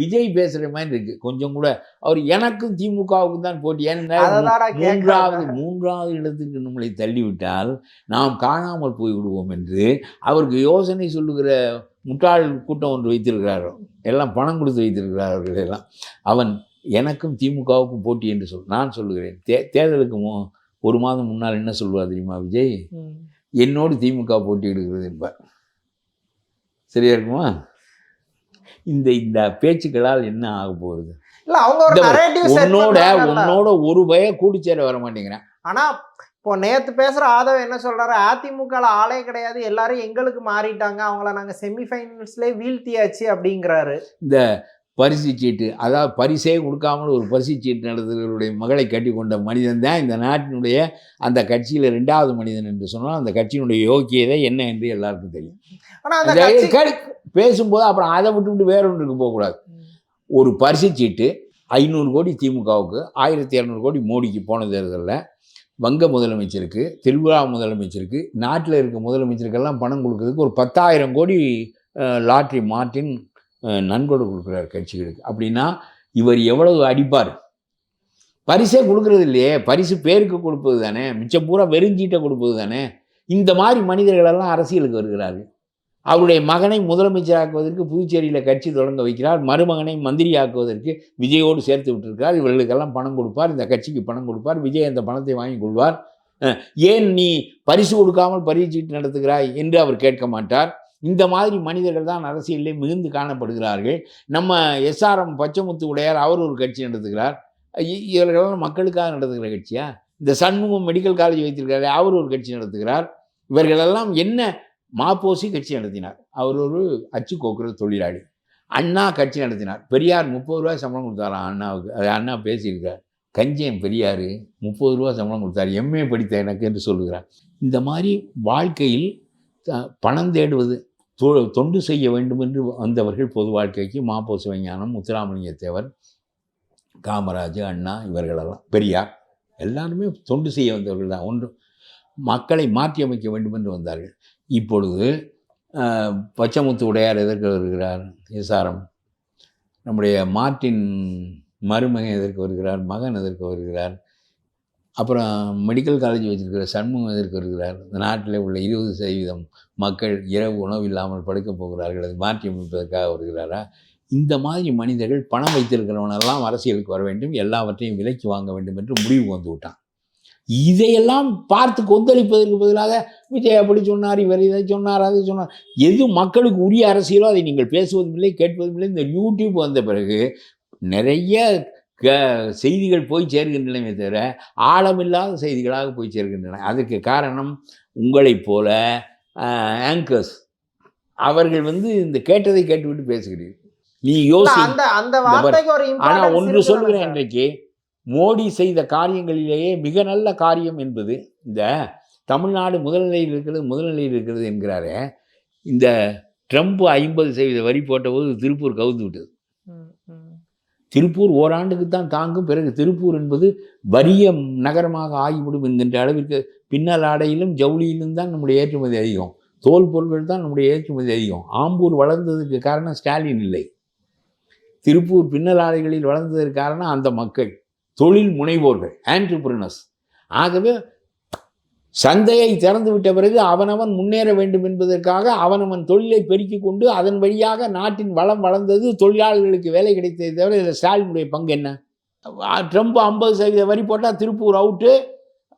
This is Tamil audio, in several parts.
விஜய் பேசுற மாதிரி இருக்கு. கொஞ்சம் கூட அவர் எனக்கும் திமுகவுக்கும் தான் போட்டி. ஏன்னா மூன்றாவது. மூன்றாவது இடத்துக்கு நம்மளை தள்ளிவிட்டால் நாம் காணாமல் போய் விடுவோம் என்று அவருக்கு யோசனை சொல்லுகிற முட்டாள் கூட்டம் ஒன்று வைத்திருக்கிறார்? எல்லாம் பணம் கொடுத்து வைத்திருக்கிறார் அவர்கள் எல்லாம். அவன் எனக்கும் திமுகவுக்கும் போட்டி என்று சொல் நான் சொல்லுகிறேன். தே தேர்தலுக்கு ஒரு மாதம் முன்னால் என்ன சொல்வார் தெரியுமா விஜய். என்னோடு திமுக போட்டி எடுக்கிறது என்பார். சரியா இருக்குமா? இந்த இந்த பேச்சுக்களால் என்ன ஆக போகுது? இல்ல அவங்க உன்னோட உன்னோட ஒரு பய கூடி சேர வர மாட்டேங்கிறேன். ஆனா இப்போ நேத்து பேசுற ஆதவ் என்ன சொல்றாரு? அதிமுக ஆளே கிடையாது. எல்லாரும் எங்களுக்கு மாறிட்டாங்க. அவங்கள நாங்க செமிஃபைனல்ஸ்லயே வீழ்த்தியாச்சு அப்படிங்கிறாரு. இந்த பரிசு சீட்டு அதாவது பரிசே கொடுக்காமல் ஒரு பரிசு சீட்டு நடத்துகிறவருடைய மகளை கட்டி கொண்ட மனிதன் தான் இந்த நாட்டினுடைய அந்த கட்சியில் ரெண்டாவது மனிதன் என்று சொன்னால் அந்த கட்சியினுடைய யோக்கியதை என்ன என்று எல்லாருக்கும் தெரியும். ஆனா அந்த பேசும்போது அப்புறம் அதை விட்டுவிட்டு வேற ஒன்றுக்கு போகக்கூடாது. ஒரு பரிசு சீட்டு ஐநூறு கோடி திமுகவுக்கு ஆயிரத்தி இரநூறு கோடி மோடிக்கு போன தேர்தலில் வங்க முதலமைச்சருக்கு திரிபுரா முதலமைச்சருக்கு நாட்டில் இருக்க முதலமைச்சருக்கெல்லாம் பணம் கொடுக்கறதுக்கு ஒரு பத்தாயிரம் கோடி லாட்ரி மார்ட்டின் நன்கொடை கொடுக்குறார் கட்சிகளுக்கு. அப்படின்னா இவர் எவ்வளவு அடிப்பார்? பரிசே கொடுக்கறது இல்லையே. பரிசு பேருக்கு கொடுப்பது தானே. மிச்சம் பூரா வெறுஞ்சீட்டை கொடுப்பது தானே. இந்த மாதிரி மனிதர்களெல்லாம் அரசியலுக்கு வருகிறார்கள். அவருடைய மகனை முதலமைச்சராக்குவதற்கு புதுச்சேரியில் கட்சி தொடங்க வைக்கிறார். மருமகனை மந்திரியாக்குவதற்கு விஜயோடு சேர்த்து விட்டுருக்கிறார். இவர்களுக்கெல்லாம் பணம் கொடுப்பார். இந்த கட்சிக்கு பணம் கொடுப்பார். விஜய் அந்த பணத்தை வாங்கி கொள்வார். ஏன் நீ பரிசு கொடுக்காமல் பரிசீட்டு நடத்துகிறாய் என்று அவர் கேட்க மாட்டார். இந்த மாதிரி மனிதர்கள் தான் அரசியலிலே மிகுந்து காணப்படுகிறார்கள். நம்ம எஸ்ஆர்எம் பச்சைமுத்து உடையார் அவர் ஒரு கட்சி நடத்துகிறார். இவர்களெல்லாம் மக்களுக்காக நடத்துகிற கட்சியா? இந்த சண்முகம் மெடிக்கல் காலேஜ் வைத்திருக்கிறாரே அவர் ஒரு கட்சி நடத்துகிறார். இவர்களெல்லாம் என்ன மாப்போசி கட்சி நடத்தினார். அவர் ஒரு அச்சு கோக்குற தொழிலாளி. அண்ணா கட்சி நடத்தினார். பெரியார் முப்பது ரூபாய் சம்பளம் கொடுத்தாராம் அண்ணாவுக்கு. அது அண்ணா பேசியிருக்கார். கஞ்சேன் பெரியார் முப்பது ரூபா சம்பளம் கொடுத்தார். எம்ஏ படித்த எனக்கு என்று சொல்லுகிறார். இந்த மாதிரி வாழ்க்கையில் த- பணம் தேடுவது தொ- தொண்டு செய்ய வேண்டும் என்று வந்தவர்கள் பொது வாழ்க்கைக்கு மாப்போ சிவஞானம் முத்துராமலிங்க தேவர் காமராஜ் அண்ணா இவர்களெல்லாம் பெரியார் எல்லாருமே தொண்டு செய்ய வந்தவர்கள் தான். ஒன்று மக்களை மாற்றி அமைக்க வேண்டும் என்று வந்தார்கள். இப்பொழுது பச்சைமுத்து உடையார் எதற்கு வருகிறார்? எஸ்ஆர்எம். நம்முடைய மார்ட்டின் மருமகன் எதற்கு வருகிறார்? மகன் எதற்கு வருகிறார்? அப்புறம் மெடிக்கல் காலேஜ் வச்சிருக்கிற சண்முகம் எதற்கு வருகிறார்? இந்த நாட்டில் உள்ள இருபது சதவீதம் மக்கள் இரவு உணவு இல்லாமல் படுக்கப் போகிறார்கள். அது மாற்றி அமைப்பதற்காக வருகிறாரா? இந்த மாதிரி மனிதர்கள் பணம் வைத்திருக்கிறவனெல்லாம் அரசியலுக்கு வர வேண்டும். எல்லாவற்றையும் விலைக்கு வாங்க வேண்டும் என்று முடிவு வந்து விட்டான் இதையெல்லாம் பார்த்து கொந்தளிப்பதற்கு பதிலாக விஜய் அப்படி சொன்னார் இவர் இதை சொன்னார் அதை சொன்னார். எது மக்களுக்கு உரிய அரசியலோ அதை நீங்கள் பேசுவதும் இல்லை கேட்பதும் இல்லை. இந்த யூடியூப் வந்த பிறகு நிறைய க செய்திகள் போய் சேர்கின்றனவே தவிர ஆழமில்லாத செய்திகளாக போய் சேர்கின்றன. அதுக்கு காரணம் உங்களைப் போல ஆங்கர்ஸ் அவர்கள் வந்து இந்த கேட்டதை கேட்டுவிட்டு பேசுகிறீர்கள். நீ யோசி அந்த அந்த வார்த்தைக்கு ஒரு ஆனா importance ஒன்று சொல்கிறேன்? இன்றைக்கு மோடி செய்த காரியங்களிலேயே மிக நல்ல காரியம் என்பது இந்த தமிழ்நாடு முதல்நிலையில் இருக்கிறது முதல்நிலையில் இருக்கிறது என்கிறாரே இந்த ட்ரம்ப் ஐம்பது சதவீத வரி போட்டபோது திருப்பூர் கவுந்து விட்டது. திருப்பூர் ஓராண்டுக்கு தான் தாங்கும் பிறகு திருப்பூர் என்பது வறிய நகரமாக ஆகிவிடும் என்கின்ற அளவிற்கு பின்னல் ஆடையிலும் ஜவுளியிலும் தான் நம்முடைய ஏற்றுமதி அதிகம். தோல் பொருட்கள் தான் நம்முடைய ஏற்றுமதி அதிகம். ஆம்பூர் வளர்ந்ததுக்கு காரணம் ஸ்டாலின் இல்லை. திருப்பூர் பின்னல் ஆடைகளில் வளர்ந்ததற்கு காரணம் அந்த மக்கள் தொழில் முனைவோர்கள் ஆண்டர்பிரினர்ஸ் ஆகவே சந்தையை திறந்து விட்ட பிறகு அவனவன் முன்னேற வேண்டும் என்பதற்காக அவனவன் தொழிலை பெருக்கிக் கொண்டு அதன் வழியாக நாட்டின் வளம் வளர்ந்தது தொழிலாளர்களுக்கு வேலை கிடைத்ததை தவிர இதில் ஸ்டாலினுடைய பங்கு என்ன? ட்ரம்ப் ஐம்பது சதவீத வரி போட்டால் திருப்பூர் அவுட்டு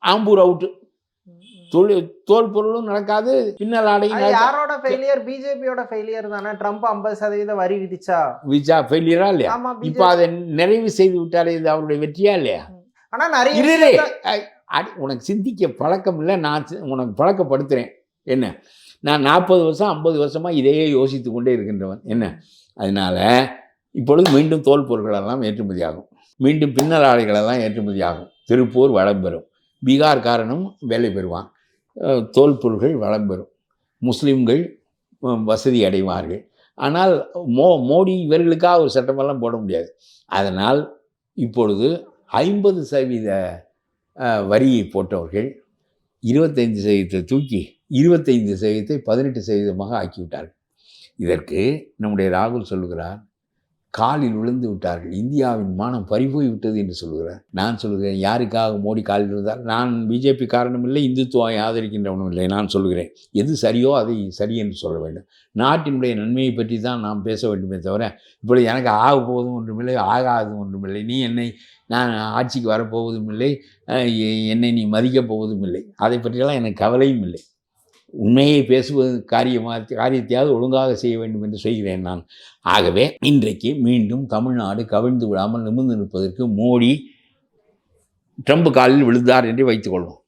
ஆம்பூர் அவுட்டு தொழில் தோல் பொருளும் நடக்காது பின்னல் ஆடையும். யாரோட ஃபெயிலியர் பிஜேபியோட ஃபெயிலியர் தானே? ட்ரம்ப் ஐம்பது சதவீத வரி விதிச்சா? விஜா ஃபெயிலியரா இல்லையா? இப்போ அதை நிறைவு செய்து விட்டாலே இது அவருடைய வெற்றியா இல்லையா? ஆனா நிறைய அடி உனக்கு சிந்திக்க பழக்கம் இல்லை நான் சி- உனக்கு பழக்கப்படுத்துகிறேன் என்ன? நான் நாற்பது வருஷம் ஐம்பது வருஷமாக இதையே யோசித்து கொண்டே இருக்கின்றவன். என்ன? அதனால் இப்பொழுது மீண்டும் தோல் பொருட்களெல்லாம் ஏற்றுமதி ஆகும் மீண்டும் பின்னல் ஆடைகளெல்லாம் ஏற்றுமதி ஆகும் திருப்பூர் வளம் பெறும். பீகார்காரனும் வேலை பெறுவான். தோல் பொருட்கள் வளம் பெறும். முஸ்லீம்கள் வசதி அடைவார்கள். ஆனால் மோ மோடி இவர்களுக்காக ஒரு சட்டமெல்லாம் போட முடியாது. அதனால் இப்பொழுது ஐம்பது சதவீத வரியை போட்டவர்கள் இருபத்தைந்து சதவீதத்தை தூக்கி இருபத்தைந்து சதவீதத்தை பதினெட்டு சதவீதமாக ஆக்கிவிட்டார்கள். இதற்கு நம்முடைய ராகுல் சொல்லுகிறார் காலில் விழுந்து விட்டார்கள். இந்தியாவின் மானம் பறிபோய் விட்டது என்று சொல்கிறார் நான் சொல்கிறேன் யாருக்காக மோடி காலில் விழுந்தார்? நான் பிஜேபி காரணம் இல்லை இந்துத்துவம் ஆதரிக்கின்றவனும் இல்லை நான் சொல்கிறேன் எது சரியோ அதை சரி என்று சொல்ல வேண்டும். நாட்டினுடைய நன்மையை பற்றி தான் நாம் பேச வேண்டுமே தவிர இப்படி எனக்கு ஆக போவதும் ஒன்றுமில்லை ஆகாததும் ஒன்றுமில்லை. நீ என்னை நான் ஆட்சிக்கு வரப்போவதும் இல்லை என்னை நீ மதிக்கப் போவதும் இல்லை. அதை பற்றியெல்லாம் எனக்கு கவலையும் இல்லை. உண்மையை பேசுவது காரியமாக காரியத்தையாவது ஒழுங்காக செய்ய வேண்டும் என்று சொல்கிறேன் நான். ஆகவே இன்றைக்கு மீண்டும் தமிழ்நாடு கவிழ்ந்து விடாமல் நிமிர்ந்து நிற்பதற்கு மோடி ட்ரம்ப் காலில் விழுந்தார் என்று வைத்துக்கொள்வோம்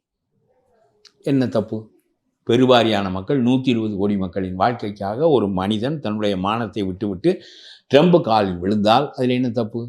என்ன தப்பு? பெருவாரியான மக்கள் நூற்றி இருபது கோடி மக்களின் வாழ்க்கைக்காக ஒரு மனிதன் தன்னுடைய மானத்தை விட்டுவிட்டு ட்ரம்ப் காலில் விழுந்தால் அதில் என்ன தப்பு?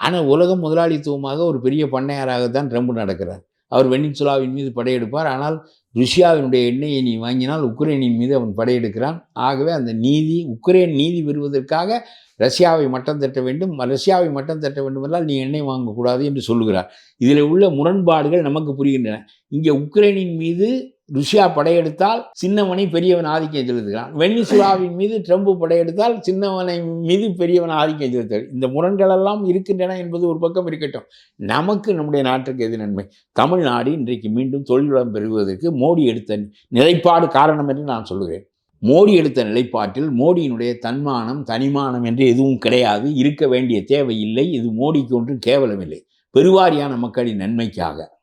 ஆனால் உலகம் முதலாளித்துவமாக ஒரு பெரிய பண்ணையாராகத்தான் ட்ரம்ப் நடக்கிறார். அவர் வெனிசுலாவின் மீது படையெடுப்பார். ஆனால் ருஷ்யாவினுடைய எண்ணெயை நீ வாங்கினால் உக்ரைனின் மீது அவன் படையெடுக்கிறான். ஆகவே அந்த நீதி உக்ரைன் நீதி பெறுவதற்காக ரஷ்யாவை மட்டம் தட்ட வேண்டும். ரஷ்யாவை மட்டம் தட்ட வேண்டும் என்றால் நீ எண்ணெய் வாங்கக்கூடாது என்று சொல்லுகிறார். இதில் உள்ள முரண்பாடுகள் நமக்கு புரிகின்றன. இங்கே உக்ரைனின் மீது ருஷ்யா படையெடுத்தால் சின்னவனை பெரியவன் ஆதிக்கம் செலுத்துகிறான். வெனிசுலாவின் மீது ட்ரம்ப் படையெடுத்தால் சின்னவனை மீது பெரியவன் ஆதிக்கம் செலுத்துகிறார். இந்த முரண்களெல்லாம் இருக்கின்றன என்பது ஒரு பக்கம் இருக்கட்டும். நமக்கு நம்முடைய நாட்டுக்கு எது நன்மை? தமிழ்நாடு இன்றைக்கு மீண்டும் தொழில்வளம் பெறுவதற்கு மோடி எடுத்த நிலைப்பாடு காரணம் என்று நான் சொல்லுகிறேன். மோடி எடுத்த நிலைப்பாட்டில் மோடியினுடைய தன்மானம் தனிமானம் என்று எதுவும் கிடையாது. இருக்க வேண்டிய தேவை இல்லை. இது மோடிக்கு ஒன்றும் கேவலமில்லை. பெருவாரியான மக்களின் நன்மைக்காக.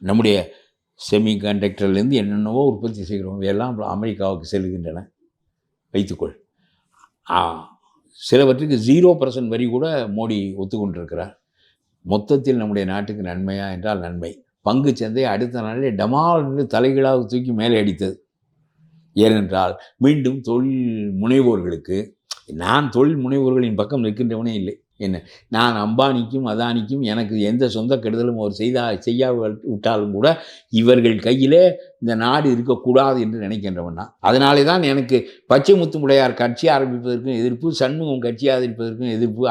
நம்முடைய செமி கண்டக்டர்லேருந்து என்னென்னவோ உற்பத்தி செய்கிறோம். எல்லாம் அமெரிக்காவுக்கு செல்கின்றன. வைத்துக்கொள். ஆ, சிலவற்றுக்கு ஜீரோ பர்சன்ட் வரி கூட மோடி ஒத்துக்கொண்டிருக்கிறார். மொத்தத்தில் நம்முடைய நாட்டுக்கு நன்மையா என்றால் நன்மை. பங்கு சந்தை அடுத்த நாளில் டமால் என்று தலைகளாக தூக்கி மேலே அடித்தது. ஏனென்றால் மீண்டும் தொழில் முனைவோர்களுக்கு நான் தொழில் முனைவோர்களின் பக்கம் நிற்கின்றவனே இல்லை. என்ன? நான் அம்பானிக்கும் அதானிக்கும் எனக்கு எந்த சொந்த கெடுதலும் அவர் செய்தா செய்யா விட்டாலும் கூட இவர்கள் கையிலே இந்த நாடு இருக்கக்கூடாது என்று நினைக்கின்றவன் தான் அதனாலே தான் எனக்கு பச்சை முத்துமுடையார் கட்சி ஆரம்பிப்பதற்கும் எதிர்ப்பு சண்முகம் கட்சி ஆதரிப்பதற்கும் எதிர்ப்பு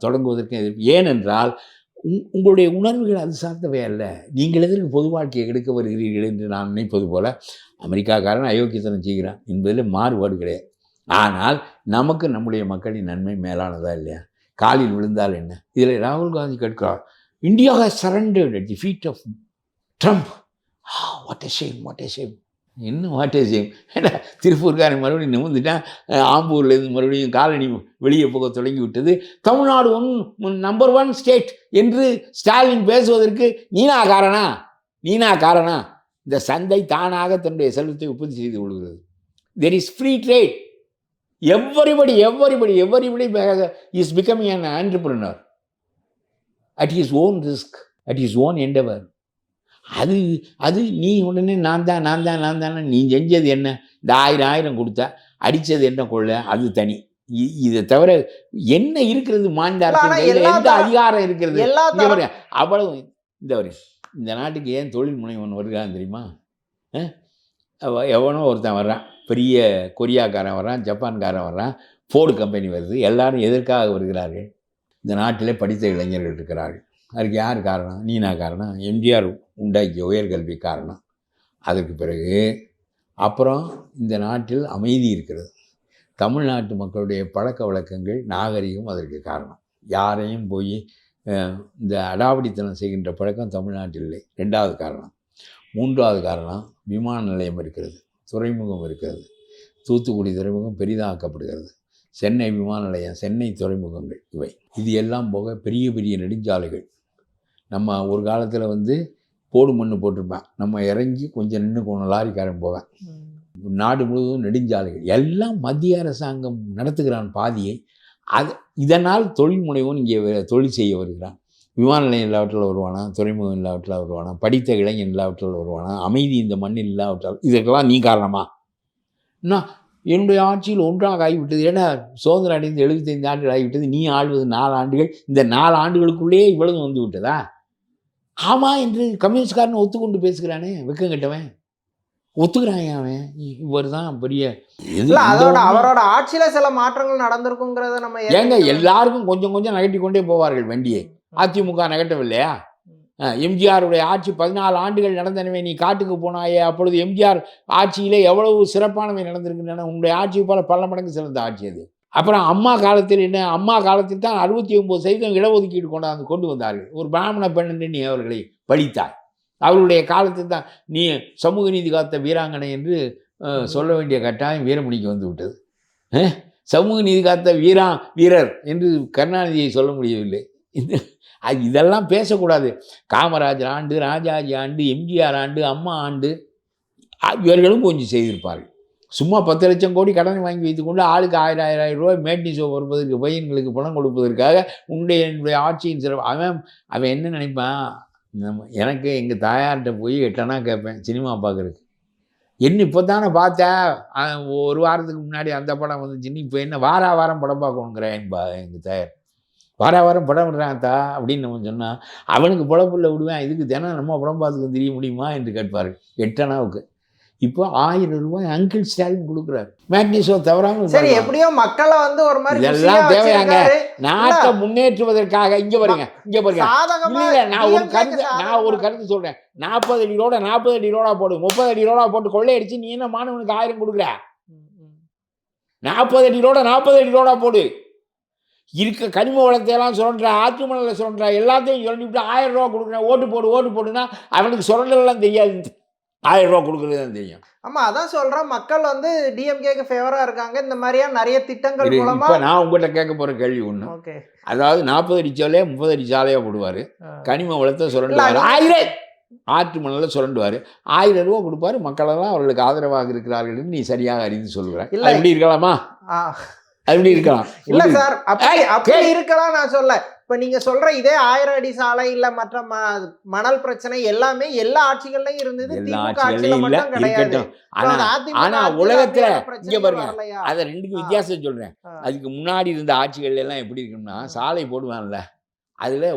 தொடங்குவதற்கும் எதிர்ப்பு. ஏனென்றால் உங்- உங்களுடைய உணர்வுகள் அது சார்ந்தவை அல்ல. நீங்கள் எதற்கு பொது வாழ்க்கையை எடுக்க வருகிறீர்கள் என்று நான் நினைப்பது போல அமெரிக்காக்காரன் அயோக்கியத்தனம் செய்கிறான் என்பதில் மாறுபாடு கிடையாது. ஆனால் நமக்கு நம்முடைய மக்களின் நன்மை மேலானதா இல்லையா? காலில் விழுந்தால் என்ன? இதில் ராகுல் காந்தி கேட்கிறார் India has surrendered at the feet of Trump what a shame what a shame இன்னும் வாட் எ ஷேம் ஏன்னா திருப்பூர்காரன் மறுபடியும் நிமிந்துட்டான் ஆம்பூர்லேருந்து மறுபடியும் காலனி வெளியே போக தொடங்கி விட்டது. Tamil Nadu one number one state என்று ஸ்டாலின் பேசுவதற்கு நீனா காரணா? நீனா காரணா? இந்த சந்தை தானாக தன்னுடைய செல்வத்தை உற்பத்தி செய்து கொள்கிறது. There is free trade everybody everybody everybody is becoming an entrepreneur. At his own risk at his own endeavor. அது அது நீ உடனே நான் தான் நான் தான் நான் தான் நீ செஞ்சது என்ன? இந்த ஆயிரம் ஆயிரம் கொடுத்த அடித்தது என்ன கொள்ள? அது தனி. இதை தவிர என்ன இருக்கிறது மாநில எந்த அதிகாரம் இருக்கிறது? அவ்வளவு. இந்த இந்த நாட்டுக்கு ஏன் தொழில் முனைவன் வருகிறான் தெரியுமா? எவனோ ஒருத்தன் வர்றான். பெரிய கொரியாக்காரன் வர்றான் ஜப்பான்காரன் வர்றான். ஃபோர்டு கம்பெனி வருது. எல்லாரும் எதற்காக வருகிறார்கள்? இந்த நாட்டிலே படித்த இளைஞர்கள் இருக்கிறார்கள். அதுக்கு யார் காரணம்? நீனா காரணம்? எம்ஜிஆர் உண்டாக்கிய உயர்கல்வி காரணம். அதற்கு பிறகு அப்புறம் இந்த நாட்டில் அமைதி இருக்கிறது. தமிழ்நாட்டு மக்களுடைய பழக்க வழக்கங்கள் நாகரிகம் அதற்கு காரணம். யாரையும் போய் இந்த அடாவடித்தனம் செய்கின்ற பழக்கம் தமிழ்நாட்டில் இல்லை. ரெண்டாவது காரணம். மூன்றாவது காரணம் விமான நிலையம் இருக்கிறது துறைமுகம் இருக்கிறது. தூத்துக்குடி துறைமுகம் பெரிதாக்கப்படுகிறது. சென்னை விமான நிலையம் சென்னை துறைமுகங்கள் இவை. இது எல்லாம் போக பெரிய பெரிய நெடுஞ்சாலைகள். நம்ம ஒரு காலத்தில் வந்து போடு மண்ணு போட்டிருப்பேன் நம்ம இறங்கி கொஞ்சம் நின்று போன லாரிக்காரன் போவேன். நாடு முழுவதும் நெடுஞ்சாலைகள். எல்லாம் மத்திய அரசாங்கம் நடத்துகிறான் பாதியை. அது இதனால் தொழில் முனைவோன் இங்கே தொழில் செய்ய வருகிறான். விமான நிலையம் இல்லாவற்றில் வருவானா? துறைமுகம் இல்லாவற்றில் வருவானா? படித்த இளைஞன் இல்லாவற்றில் வருவானா? அமைதி இந்த மண்ணில் இல்லாவற்றால் இதற்கெல்லாம் நீ காரணமா? நான் என்னுடைய ஆட்சியில் ஒன்றாக ஆகிவிட்டது. ஏன்னா சுதந்திரம் அடைந்து எழுபத்தைந்து ஆண்டுகள் ஆகிவிட்டது. நீ ஆள்வது நாலு ஆண்டுகள். இந்த நாலு ஆண்டுகளுக்குள்ளேயே இவ்வளவு வந்து விட்டதா? ஆமாம் என்று கம்யூனிஸ்ட்காரன் ஒத்துக்கொண்டு பேசுகிறானே. வெக்கம் கெட்டவன். ஒத்துக்கிறான் அவன். இவர் தான் பெரிய அதோட அவரோட ஆட்சியில சில மாற்றங்கள் நடந்திருக்குங்கிறத நம்ம ஏங்க. எல்லாருக்கும் கொஞ்சம் கொஞ்சம் நகட்டி கொண்டே போவார்கள் வண்டியை. அதிமுக நகட்டவில்லையா அஹ், எம்ஜிஆருடைய ஆட்சி பதினாலு ஆண்டுகள் நடந்தனவே நீ காட்டுக்கு போனாயே அப்பொழுது எம்ஜிஆர் ஆட்சியிலே எவ்வளவு சிறப்பானவை நடந்திருக்கின்றன உங்களுடைய ஆட்சி போல பல மடங்கு சிறந்த ஆட்சி அது. அப்புறம் அம்மா காலத்தில் என்ன அம்மா காலத்தில் தான் அறுபத்தி ஒம்பது சதவீதம் இடஒதுக்கீடு கொண்டாந்து கொண்டு வந்தார்கள். ஒரு பிராமண பெண்ணென்று நீ அவர்களை பழித்தாய் அவர்களுடைய காலத்தில் தான் நீ சமூக நீதி காத்த வீராங்கனை என்று சொல்ல வேண்டிய கட்டாயம் வீரமணிக்கு வந்து விட்டது. சமூக நீதி காத்த வீரா வீரர் என்று கருணாநிதியை சொல்ல முடியவில்லை. இந்த இதெல்லாம் பேசக்கூடாது. காமராஜர் ஆண்டு ராஜாஜி ஆண்டு எம்ஜிஆர் ஆண்டு அம்மா ஆண்டு இவர்களும் கொஞ்சம் செய்திருப்பார்கள். சும்மா பத்து லட்சம் கோடி கடன் வாங்கி வைத்துக்கொண்டு ஆளுக்கு ஆயிரம் ஆயிரம் ஆயிரம் ரூபாய் மேட்டிசோ வருவதற்கு பையன்களுக்கு பணம் கொடுப்பதற்காக உன்னுடைய என்னுடைய ஆட்சியின் சிறப்பு. அவன் அவன் என்ன நினைப்பான்? நம்ம எனக்கு எங்கள் தாயார்கிட்ட போய் எட்டனா கேட்பேன் சினிமா பார்க்குறதுக்கு. என்ன இப்போ தானே பார்த்தேன் ஒரு வாரத்துக்கு முன்னாடி அந்த படம் வந்துச்சுன்னு இப்போ என்ன வாரா வாரம் படம் பார்க்கணுங்கிறேன் பா எங்கள் தாயார். வாரா வாரம் படம் விடுறான் தா அப்படின்னு நம்ம சொன்னால் அவனுக்கு படப்புள்ள விடுவேன் இதுக்கு தினம் நம்ம படம் பார்த்துக்க தெரிய முடியுமா என்று கேட்பார்கள் எட்டனாவுக்கு இப்போ ஆயிரம் ரூபாய் அங்கிள் ஸ்டாலின் கொடுக்குறாரு. மேக்னீஷோ தவறாமல் சரி எப்படியோ மக்களை வந்து ஒரு மாதிரி இதெல்லாம் தேவையாங்க. நாட்டை முன்னேற்றுவதற்கு இங்க பாருங்க இங்க பாருங்க. இல்ல நான் ஒரு கருத்து நான் ஒரு. கருத்து சொல்றேன். நாற்பது அடி ரோட நாற்பது அடி ரோடா போடு முப்பது அடி ரோடா போட்டு கொள்ளையடிச்சு நீ என்ன மாணவனுக்கு ஆயிரம் கொடுக்குற. நாற்பது அடி ரோட நாற்பது அடி ரோடா போடு. இருக்க கனிம வளத்தை எல்லாம் சுரண்டுற ஆற்று மணலை சுரண்டுற எல்லாத்தையும் சுரண்டி விட்டு ஆயிரம் ரூபா கொடுக்குறேன். ஓட்டு போடு ஓட்டு போடுனா அவனுக்கு சுரண்டலாம் தெரியாது. ஆயிரம் ரூபா கொடுக்குறது தான் தெரியும். ஆமா அதான் சொல்றேன். மக்கள் வந்து டிஎம்கேக்கு ஃபேவரா இருக்காங்க. இந்த மாதிரியா நிறைய திட்டங்கள் இரு, மூலமா இப்ப நான் உங்கள்கிட்ட கேட்க போற கேள்வி ஒண்ணு. ஓகே. அதாவது நாற்பது அடி சாலையா முப்பது அடி சாலையா போடுவாரு. கனிம வளத்தை சுரண்டுவார். ஆயிரம் ஆற்று மணலை சுரண்டுவார். ஆயிரம் ரூபா கொடுப்பாரு. மக்களெல்லாம் அவர்களுக்கு ஆதரவாக இருக்கிறார்கள் நீ சரியாக அறிந்து சொல்கிறேன் இல்ல. எப்படி இருக்கலாமா? அது எப்படி இருக்கலாம் இல்ல? சார் அப்படி அப்படி. இருக்கலாம் நான் சொல்ல இப்ப நீங்க சொல்ற இதே ஆயிரம் அடி சாலை இல்ல மற்ற மணல் பிரச்சனை எல்லாமே எல்லா ஆட்சிகள்லயும் இருந்தது திமுக ஆட்சியில மட்டும் கிடையாது ஆனா உலகத்துல இங்க பாருங்க? அதை ரெண்டுக்கும். வித்தியாசம் சொல்றேன். அதுக்கு முன்னாடி இருந்த ஆட்சிகள் எல்லாம் எப்படி இருக்கும்னா சாலை போடுவான்ல அதுல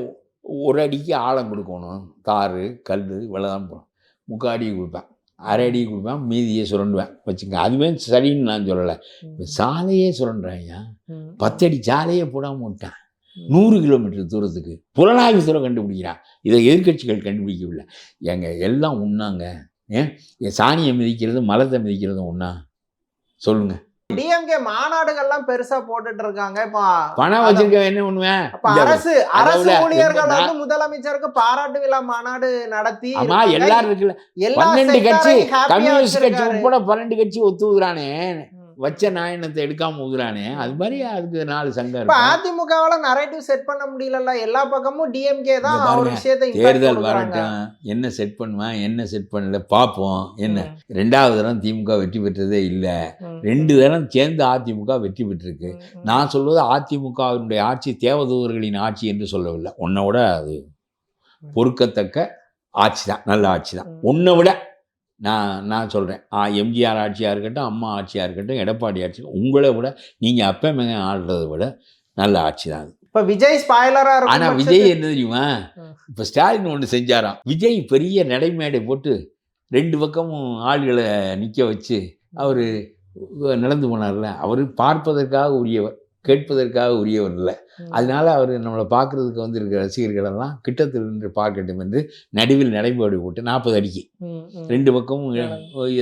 ஒரு அடிக்கு ஆழம் கொடுக்கணும் தாறு கல் போடும் முக்கால் அடி கொடுப்பேன் அரை அடி கொடுப்பேன் மீதியை சுரண்டுவேன். வச்சுங்க அதுவே சரின்னு நான் சொல்லலை. சாலையே சுரண்டுறாங்க ம். பத்தடி சாலையே போடாம விட்டான். நூறு கிலோமீட்டர் தூரத்துக்கு. புலனாய்வு தூரம் கண்டுபிடிக்கிறான். இதை எதிர்க்கட்சிகள் கண்டுபிடிக்கவில்லை எங்க எல்லாம் உண்ணாங்க ஏன்? என் சாணியை மிதிக்கிறது மலத்தை மிதிக்கிறதும் ஒண்ணா சொல்லுங்க. டிஎம்கே மாநாடுகள்லாம் பெருசா போட்டுட்டு இருக்காங்க இப்போ பணம் வச்சிருக்க என்ன இந்த அரசு அரசு ஊழியர்கள் வந்து முதலமைச்சருக்கு பாராட்டு விழா மாநாடு நடத்தி ஆமா. எல்லாரும் இருக்குல்ல எல்லா கட்சி கம்யூனிஸ்ட் கட்சி. உட்பட பன்னெண்டு கட்சி ஒத்து ஊதுறானே ம். வச்ச நாயனத்தை எடுக்காம ஊதுறானே. அது மாதிரி அதுக்கு நாலு சங்கம் இப்ப அதிமுகவால நரேட்டிவ் செட் பண்ண முடியலல்ல எல்லா பக்கமும் டிஎம்கே தான் ஒரு விஷயத்தை தேர்தல். வரட்டும் என்ன செட் பண்ணுவேன் என்ன செட் பண்ணல பார்ப்போம் என்ன. ரெண்டாவது தரம் திமுக வெற்றி பெற்றதே இல்லை. ரெண்டு தரம் சேர்ந்து அதிமுக வெற்றி பெற்றிருக்கு. நான் சொல்வது அதிமுகவினுடைய ஆட்சி தேவதூதர்களின் ஆட்சி என்று சொல்லவில்லை. உன்னை விட அது பொறுக்கத்தக்க ஆட்சி தான் நல்ல ஆட்சி தான். உன்னை விட நான் நான் சொல்கிறேன் எம்ஜிஆர் ஆட்சியாக இருக்கட்டும் அம்மா ஆட்சியாக இருக்கட்டும் எடப்பாடி ஆட்சி உங்களை விட நீங்கள் அப்ப மேங்க ஆடுறதை விட நல்ல ஆட்சி தான் அது. இப்ப விஜய் ஸ்பாய்லரா இருக்கும் ஆனால் விஜய் என்ன தெரியுமா. இப்போ ஸ்டாலின் ஒன்று செஞ்சாராம். விஜய் பெரிய நடைமேடை போட்டு ரெண்டு பக்கமும் ஆள்களை நிற்க வச்சு அவர் நடந்து போனார்ல. அவர் பார்ப்பதற்காக உரியவர். கேட்பதற்காக உரியவர் இல்லை. அதனால அவர் நம்மளை பார்க்கறதுக்கு வந்திருக்கிற ரசிகர்கள் எல்லாம் கிட்டத்தில் நின்று பார்க்கட்டும் என்று நடுவில் நடைமுறை போட்டு நாற்பது அடிக்கு. ரெண்டு பக்கமும்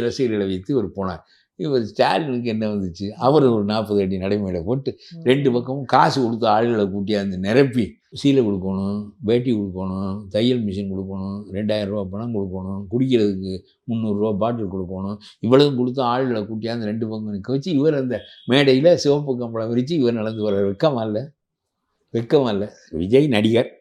ரசிகர்களை வைத்து ஒரு போனார். இவர் ஸ்டாலினுக்கு என்ன வந்துச்சு? அவர் ஒரு நாற்பது அடி நடைமுறை போட்டு ரெண்டு பக்கமும் காசு கொடுத்து ஆளுகளை கூட்டியாந்து நிரப்பி சீலை கொடுக்கணும் வேட்டி கொடுக்கணும் தையல் மிஷின் கொடுக்கணும் ரெண்டாயிரரூபா பணம் கொடுக்கணும் குடிக்கிறதுக்கு முந்நூறுரூவா பாட்டில் கொடுக்கணும் இவ்வளவு கொடுத்து ஆளுகளை கூட்டியாந்து ரெண்டு பங்கு நிற்க வச்சு இவர் அந்த மேடையில் சிவப்பு கம்பளம் விரித்து இவர் நடந்து வர்றார். வெக்கமாக இல்லை? வெக்கமாக இல்லை? விஜய் நடிகர்.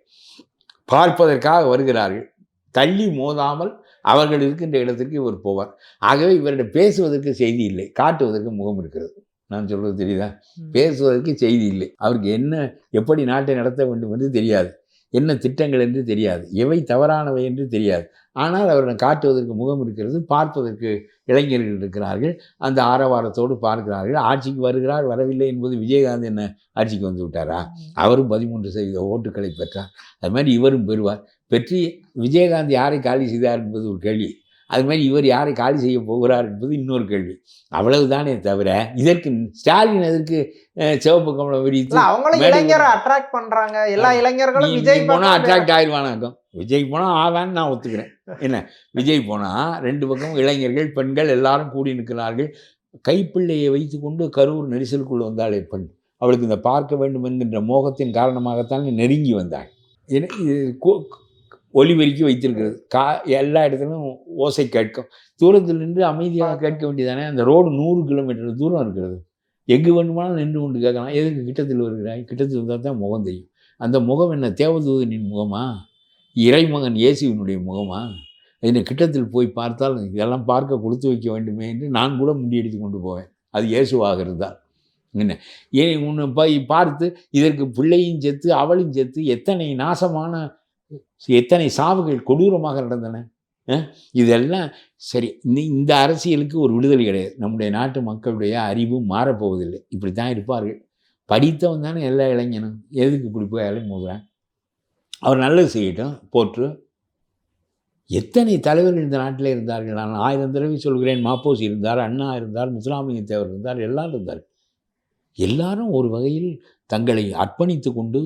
பார்ப்பதற்காக வருகிறார்கள். தள்ளி மோதாமல் அவர்கள் இருக்கின்ற இடத்திற்கு இவர் போவார். ஆகவே இவரிடம் பேசுவதற்கு செய்தி இல்லை காட்டுவதற்கு முகம் இருக்கிறது. நான் சொல்றது தெரியுதா. பேசுவதற்கு செய்தி இல்லை. அவருக்கு என்ன எப்படி நாட்டை நடத்த வேண்டும் என்று தெரியாது. என்ன திட்டங்கள் என்று தெரியாது. எவை தவறானவை என்று தெரியாது. ஆனால் அவரிடம் காட்டுவதற்கு முகம் இருக்கிறது பார்ப்பதற்கு இளைஞர்கள் இருக்கிறார்கள். அந்த ஆரவாரத்தோடு பார்க்கிறார்கள். ஆட்சிக்கு வருகிறார் வரவில்லை என்பது விஜயகாந்த் என்ன ஆட்சிக்கு வந்து விட்டாரா? அவரும் பதிமூன்று சதவீத ஓட்டுகளை பெற்றார். அது மாதிரி இவரும் பெறுவார். பெற்று விஜயகாந்த் யாரை காலி செய்தார் என்பது ஒரு கேள்வி. அது மாதிரி இவர் யாரை காலி செய்ய போகிறார் என்பது இன்னொரு கேள்வி. அவ்வளவுதானே தவிர இதற்கு ஸ்டாலின் எதற்கு அஹ், சிவப்பு கமலம் விரித்து அவங்களும் இளைஞரை அட்ராக்ட் பண்றாங்க. எல்லா இளைஞர்களும் விஜய் நீ போனா பக்கம் அட்ராக்ட் ஆயிடுவானாக்கும் விஜய் போனா ஆவான்னு நான் ஒத்துக்கிறேன். என்ன? விஜய் போனா ரெண்டு பக்கம் இளைஞர்கள் பெண்கள் எல்லாரும் கூடி நிற்கிறார்கள். கைப்பிள்ளையை வைத்துக்கொண்டு கரூர் நெரிசலுக்குள் வந்தாலே பெண். அவளுக்கு இந்த பார்க்க வேண்டும் என்கின்ற மோகத்தின் காரணமாகத்தான் நெருங்கி வந்தாள். ஏன்னா இது கு- ஒலிபெருக்கி வைத்திருக்கிறது. கா எல்லா இடத்துலையும் ஓசை கேட்கும். தூரத்தில் நின்று அமைதியாக கேட்க வேண்டியதானே? அந்த ரோடு நூறு கிலோமீட்டர் தூரம் இருக்கிறது. எங்கு வேண்டுமானாலும் நின்று கொண்டு கேட்கலாம். எதுக்கு கிட்டத்தில் வருகிறாய்? கிட்டத்தில் வந்தால் தான் முகம் தெரியும். அந்த முகம் என்ன? தேவதூதனின் முகமா? இறைமகன் இயேசுவினுடைய முகமா? என்னை கிட்டத்தில் போய் பார்த்தால் இதெல்லாம் பார்க்க கொடுத்து வைக்க வேண்டுமே என்று நான் கூட முண்டியடித்து கொண்டு போவேன். அது இயேசுவாக இருந்தால் என்ன? ஏன் உன்னை போய் பார்த்து இதற்கு பிள்ளையும் செத்து அவளும் செத்து எத்தனை நாசமான எத்தனை சாவுகள் கொடூரமாக நடந்தன? இதெல்லாம் சரி இந்த- இந்த அரசியலுக்கு ஒரு விடுதலை கிடையாது. நம்முடைய நாட்டு மக்களுடைய அறிவும் மாறப்போவதில்லை. இப்படி தான் இருப்பார்கள். படித்தவன் தானே எல்லா இளைஞனும். எதுக்கு இப்படி போய் அலைமோதுறான் அவர் நல்லது செய்யட்டும் போற்று. எத்தனை தலைவர்கள் இந்த நாட்டில் இருந்தார்கள்? நான் ஆயிரம் தடவை சொல்கிறேன். மாப்போசி இருந்தார் அண்ணா இருந்தார் முத்துராமலிங்க தேவர் இருந்தார் எல்லாரும் இருந்தார் எல்லாரும் ஒரு வகையில் தங்களை அர்ப்பணித்து கொண்டு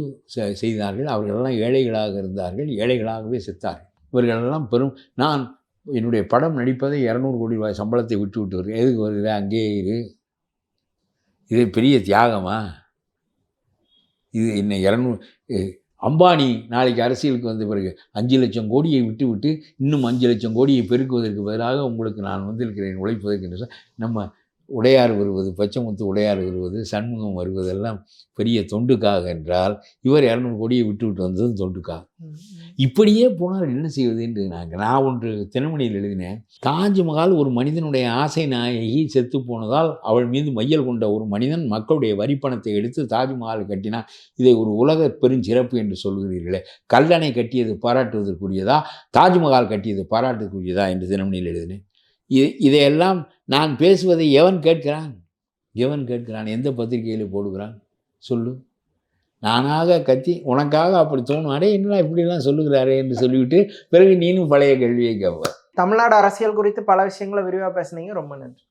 செய்தார்கள். அவர்களெல்லாம் ஏழைகளாக இருந்தார்கள். ஏழைகளாகவே செத்தார்கள். இவர்களெல்லாம் பெரும் நான் என்னுடைய படம் நடிப்பதை இரநூறு கோடி ரூபாய் சம்பளத்தை விட்டு விட்டு வருகிறேன். எதுக்கு வருகிற அங்கேயே இரு. இது பெரிய தியாகமா? இது என்ன இரநூறு அம்பானி நாளைக்கு அரசியலுக்கு வந்த பிறகு அஞ்சு லட்சம் கோடியை விட்டு விட்டு இன்னும் அஞ்சு லட்சம் கோடியை பெருக்குவதற்கு பதிலாக உங்களுக்கு நான் வந்திருக்கிறேன் உழைப்பதற்கு நம்ம உடையார் வருவது பச்சைமுத்து உடையார் வருவது சண்முகம் வருவதெல்லாம் பெரிய தொண்டுக்காக என்றால் இவர் இரநூறு கோடியை விட்டு விட்டு வந்ததும் தொண்டுக்காக. இப்படியே போனால் என்ன செய்வது என்று நாங்கள் நான் ஒன்று தினமணியில் எழுதினேன். தாஜ்மஹால் ஒரு மனிதனுடைய ஆசை நாயகி செத்து போனதால் அவள் மீது மையல் கொண்ட ஒரு மனிதன் மக்களுடைய வரிப்பணத்தை எடுத்து தாஜ்மஹால் கட்டினார் இதை ஒரு உலக பெருஞ்சிறப்பு என்று சொல்கிறீர்களே கல்லணை கட்டியது பாராட்டுவதற்குரியதா தாஜ்மஹால் கட்டியது பாராட்டுக்குரியதா என்று தினமணியில் எழுதினேன். இது இதையெல்லாம் நான் பேசுவதை எவன் கேட்கிறான்? எவன் கேட்கிறான்? எந்த பத்திரிகையில் போடுகிறான்? சொல்லு. நானாக கத்தி உனக்காக அப்படி தோணும். அடே என்னடா இப்படிலாம் சொல்லுகிறாரே என்று சொல்லிவிட்டு பிறகு நீனும் பழைய கேள்வியை கேட்ப தமிழ்நாடு அரசியல் குறித்து பல விஷயங்களை விரிவாக பேசுனீங்க. ரொம்ப நன்றி.